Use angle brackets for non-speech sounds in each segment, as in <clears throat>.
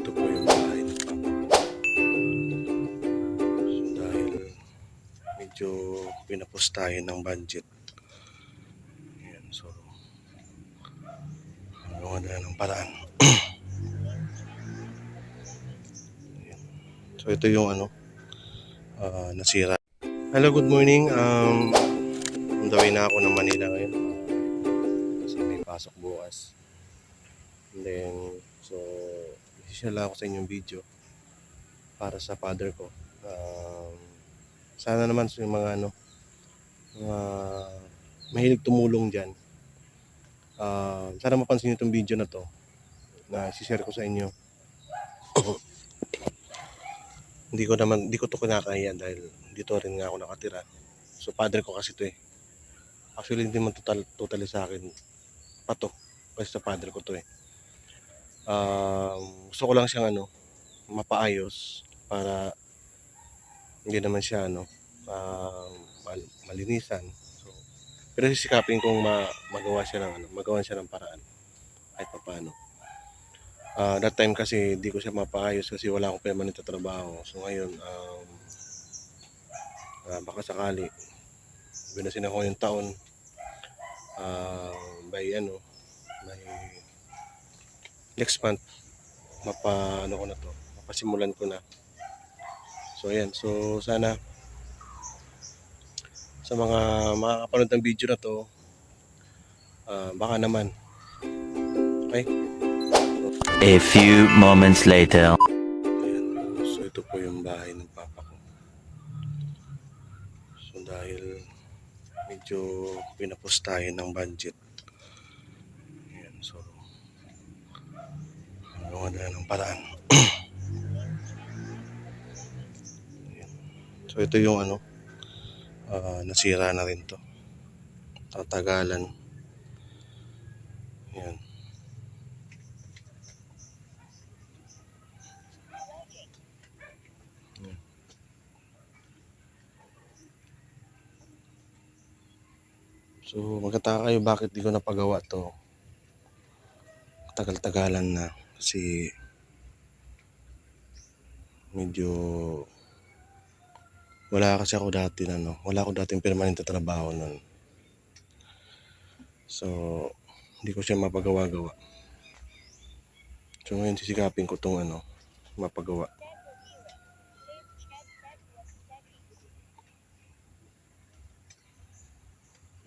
ito po yung bahay ng papa. So, dahil medyo pinapos tayo ng budget. Ayan, so gawa na ng paraan. So ito yung ano ah, nasira. Hello, good morning. Um, on the na ako ng Manila ngayon. Kasi may pasok bukas. And then, so, lang ako sa inyong video para sa father ko. Um, sana naman sa mga ano, mga mahilig tumulong dyan. Uh, sana mapansin niyo itong video na to na share ko sa inyo. <coughs> hindi ko naman, hindi ko to kinakahiyan dahil dito rin nga ako nakatira. So, padre ko kasi to eh. Actually, hindi man total, totally sa akin pato. Kasi sa padre ko to eh. Um, gusto ko lang siyang ano, mapaayos para hindi naman siya ano, mal- malinisan. So, pero sisikapin kong ma magawa siya ng ano, magawa siya ng paraan kahit papaano. Ah, that time kasi hindi ko siya mapaayos kasi wala akong permanent na trabaho. So ngayon, um, ah, baka sakali, binasin ako yung taon ah, by ano, by next month, mapa, ano ko na to, mapasimulan ko na. So ayan, so sana sa mga makakapanood ng video na to, ah, baka naman, okay? A few moments later. Ayan. So ito po yung bahay ng papa ko. So dahil medyo pinapos tayo ng budget. Ayan. So gawa na ng paraan. <clears throat> So ito yung ano ah, nasira na rin to. Tatagalan. Ayan. So, magkataka kayo bakit di ko napagawa to. Tagal-tagalan na. Kasi medyo wala kasi ako dati na no. Wala ako dating permanent na trabaho nun. So, hindi ko siya mapagawa-gawa. So, ngayon sisikapin ko tong ano, mapagawa.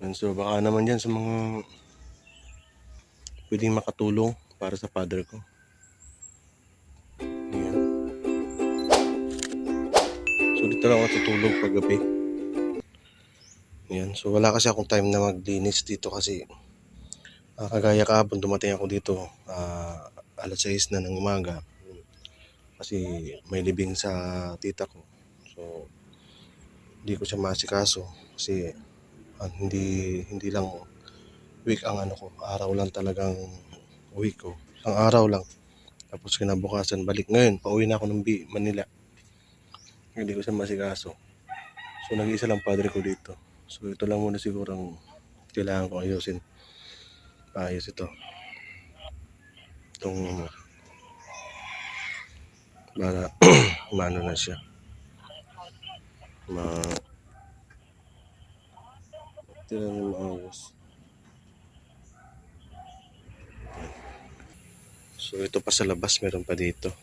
And so baka naman dyan sa mga pwedeng makatulong para sa father ko. So dito lang ako pag gabi. Ayan. So wala kasi akong time na maglinis dito kasi ah, kagaya kahapon dumating ako dito ah, alas 6 na ng umaga. Kasi may libing sa tita ko. So hindi ko siya masikaso kasi ah, hindi hindi lang week ang ano ko, araw lang talagang week ko. Ang araw lang. Tapos kinabukasan balik ngayon, pauwi na ako ng Manila. Hindi ko siya masikaso. So nag-iisa lang padre ko dito. So ito lang muna siguro ang kailangan ko ayusin. Paayos ito. Itong para <clears throat> maano na siya. Ma tira na maayos. So ito pa sa labas meron pa dito.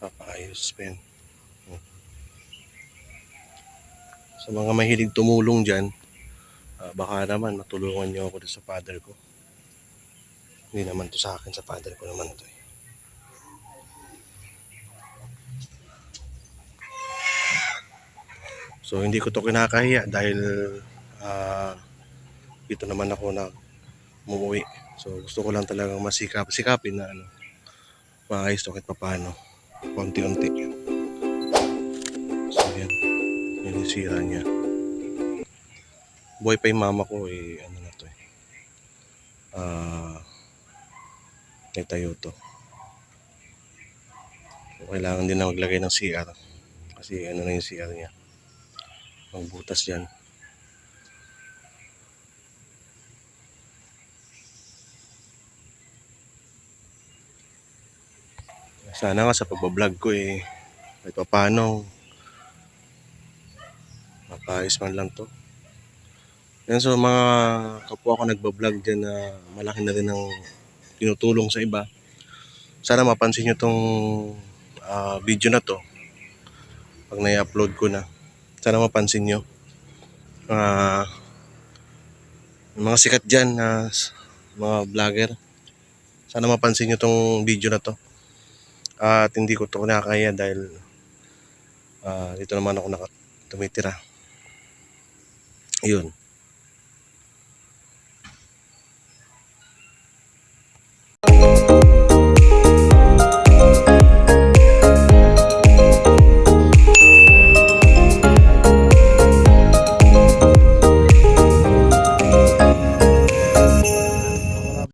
Papaayos pa yan. Sa mga mahilig tumulong dyan, ah, baka naman matulungan niyo ako sa father ko. Hindi naman to sa akin, sa father ko naman to eh. So hindi ko to kinakahiya dahil ah, dito naman ako na umuwi. So gusto ko lang talagang masikap, sikapin na ano, maayos to kahit papaano. Konti-unti. Yun yung niya. Buhay pa yung mama ko eh, ano na to eh. Ah, nagtayo to. So, kailangan din na maglagay ng CR. Kasi ano na yung CR niya. Magbutas yan. Sana nga sa pagbablog ko eh, kahit pa paano, mapayos man lang to. Yan so mga kapwa ko nagbablog dyan na malaki na rin ang tinutulong sa iba. Sana mapansin nyo tong ah, video na to pag na-upload ko na. Sana mapansin nyo. Yung mga sikat dyan na s- mga vlogger. Sana mapansin nyo tong video na to. At hindi ko to nakakaya dahil ah, dito naman ako naka tumitira. Yun.